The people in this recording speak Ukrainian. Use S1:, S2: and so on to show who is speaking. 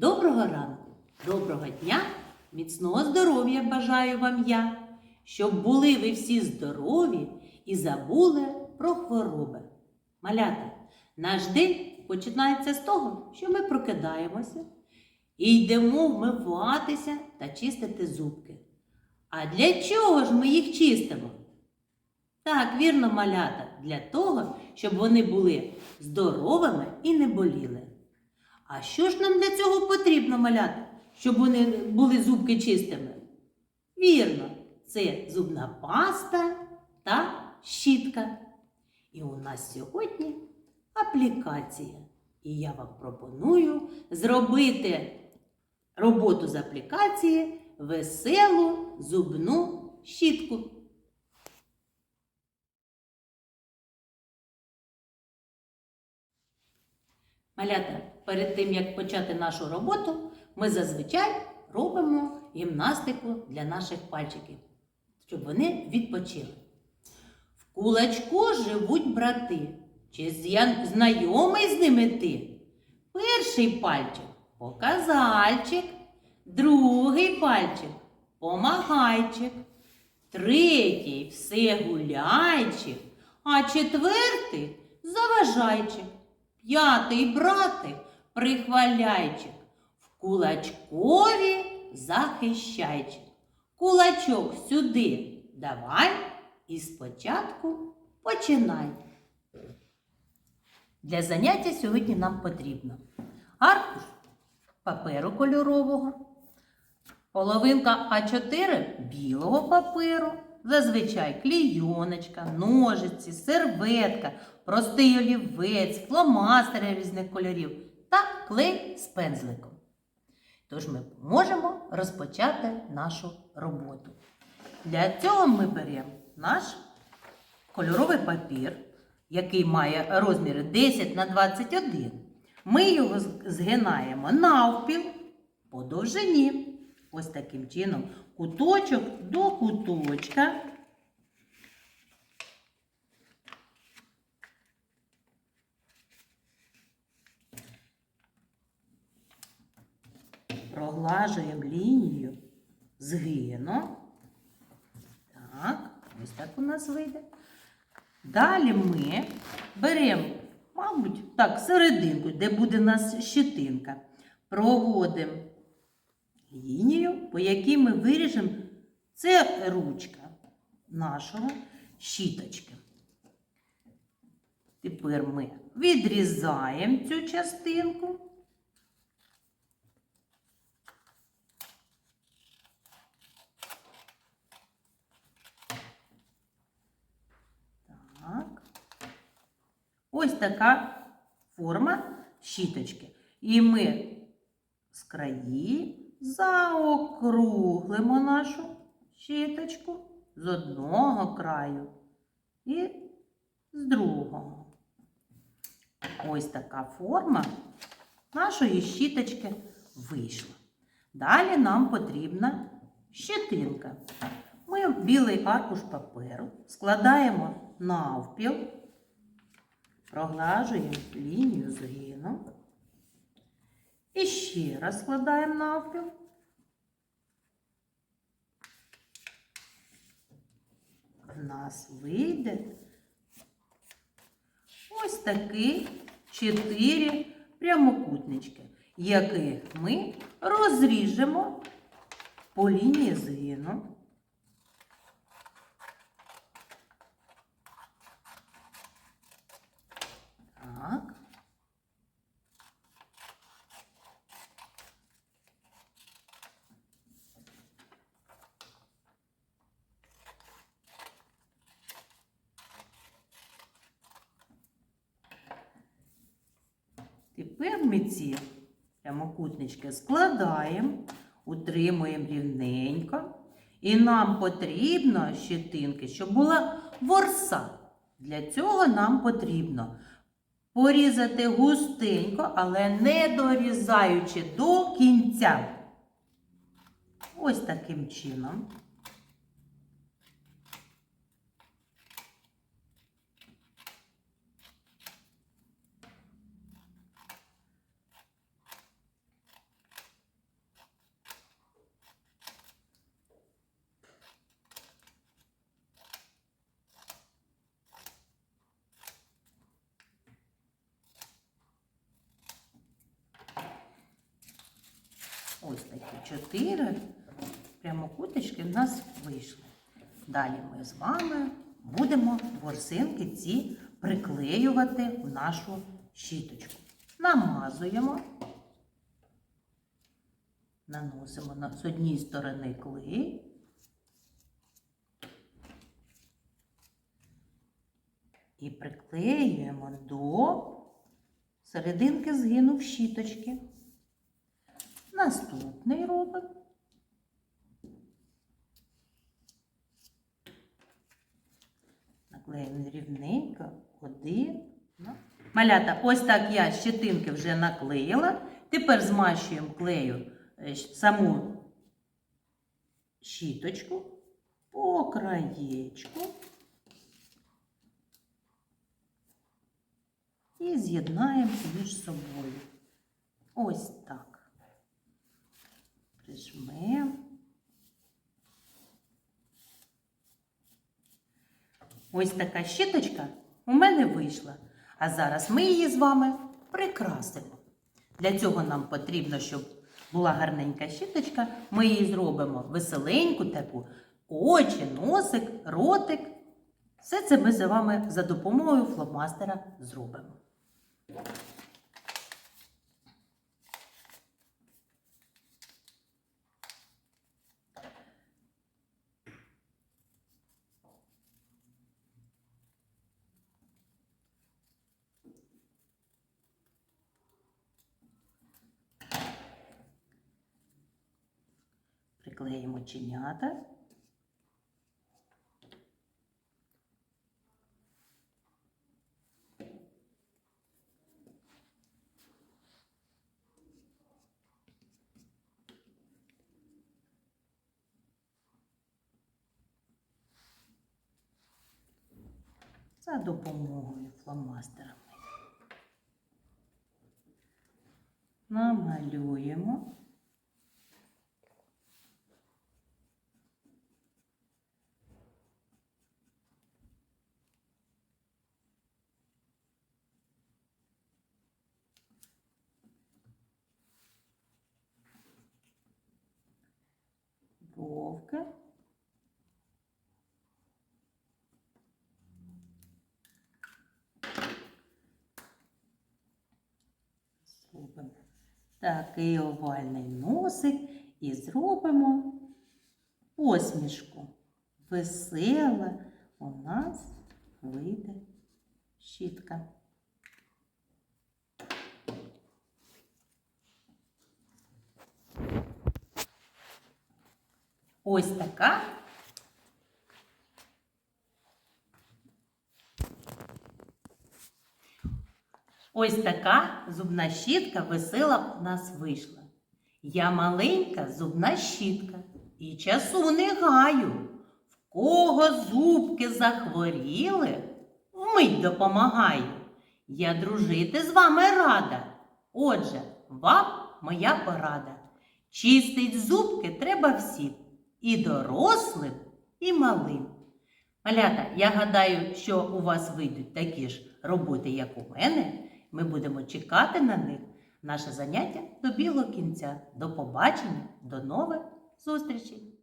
S1: Доброго ранку, доброго дня, міцного здоров'я бажаю вам я, щоб були ви всі здорові і забули про хвороби. Малята, наш день починається з того, що ми прокидаємося і йдемо вмиватися та чистити зубки. А для чого ж ми їх чистимо? Так, вірно, малята, для того, щоб вони були здоровими і не боліли. А що ж нам для цього потрібно, малята, щоб вони були зубки чистими? Вірно, це зубна паста та щітка. І у нас сьогодні аплікація. І я вам пропоную зробити роботу з аплікації веселу зубну щітку. Малята, перед тим як почати нашу роботу, ми зазвичай робимо гімнастику для наших пальчиків, щоб вони відпочили. В кулачку живуть брати. Чи знайомий з ними ти? Перший пальчик показальчик, другий пальчик помагайчик, третій все гуляйчик, а четвертий заважайчик. П'ятий братик прихваляйчик, в кулачкові захищайчик. Кулачок сюди давай і спочатку починай. Для заняття сьогодні нам потрібно аркуш паперу кольорового, половинка А4 білого паперу, зазвичай клійоночка, ножиці, серветка, простий олівець, фломастери різних кольорів та клей з пензликом. Тож ми можемо розпочати нашу роботу. Для цього ми беремо наш кольоровий папір, який має розміри 10 на 21. Ми його згинаємо навпіл по довжині. Ось таким чином, куточок до куточка. Проглажуємо лінію згину. Так, ось так у нас вийде. Далі ми беремо, мабуть, так, серединку, де буде у нас щетинка. Проводимо лінію, по якій ми виріжемо. Це ручка нашого щіточки. Тепер ми відрізаємо цю частинку. Так. Ось така форма щіточки. І ми з краї заокруглимо нашу щіточку з одного краю і з другого. Ось така форма нашої щіточки вийшла. Далі нам потрібна щетинка. Ми білий аркуш паперу складаємо навпіл, проглажуємо лінію згину. Ще раз складаємо навпіл. В нас вийде ось такі чотири прямокутнички, яких ми розріжемо по лінії згину. Так. Тепер ми ці прямокутнички складаємо, утримуємо рівненько. І нам потрібно щетинки, щоб була ворса. Для цього нам потрібно порізати густенько, але не дорізаючи до кінця. Ось таким чином. Чотири прямокуточки в нас вийшли. Далі ми з вами будемо ворсинки ці приклеювати в нашу щіточку. Намазуємо, наносимо на- з однієї сторони клей. І приклеюємо до серединки згину в щіточки. Наступний робимо. Наклеїмо рівненько один. Малята, ось так я щетинки вже наклеїла. Тепер змащуємо клею е, саму щіточку по краєчку. І з'єднаємо між собою. Ось так. Прижмемо. Ось така щіточка у мене вийшла. А зараз ми її з вами прикрасимо. Для цього нам потрібно, щоб була гарненька щіточка. Ми її зробимо веселеньку таку, очі, носик, ротик. Все це ми з вами за допомогою фломастера зробимо. Приклеїмо чинята. За допомогою фломастерами. Намалюємо. Вовка. Зробимо такий овальний носик і зробимо посмішку. Весела у нас вийде щітка. Ось така. Ось така зубна щітка весела в нас вийшла. Я маленька зубна щітка і часу не гаю. В кого зубки захворіли, вмить допомагаю. Я дружити з вами рада. Отже, вам моя порада. Чистить зубки треба всім, і дорослим, і малим. Малята, я гадаю, що у вас вийдуть такі ж роботи, як у мене. Ми будемо чекати на них. Наше заняття добігло кінця. До побачення, до нових зустрічей!